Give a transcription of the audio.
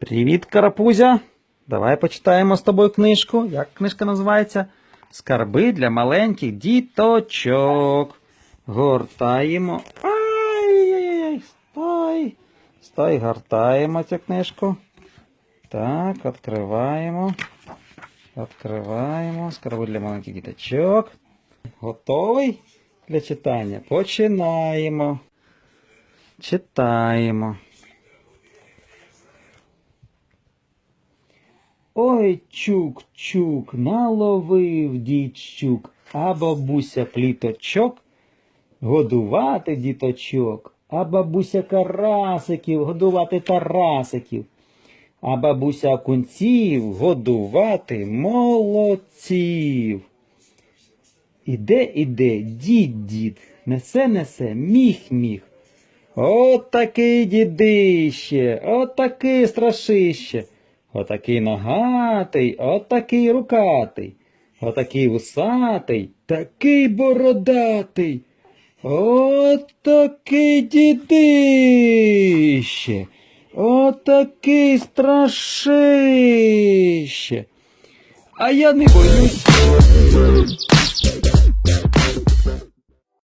Привіт, карапузя. Давай почитаємо з тобою книжку. Як книжка називається? Скарби для маленьких діточок. Гортаємо. Ай-яй-яй, стой. Стой, гортаємо цю книжку. Так, відкриваємо. Відкриваємо. Скарби для маленьких діточок. Готовий для читання? Починаємо. Читаємо. Ой, чук, чук, наловив дід щук, а бабуся пліточок годувати діточок, а бабуся карасиків годувати тарасиків, а бабуся окунців годувати молодців. Іде, іде, дід, дід, несе, несе, міх, міх. Отакий дідище, отакий страшище, отакий ногатий, отакий рукатий, отакий вусатий, такий бородатий, отакий дідище, отакий страшище. А я не боюсь.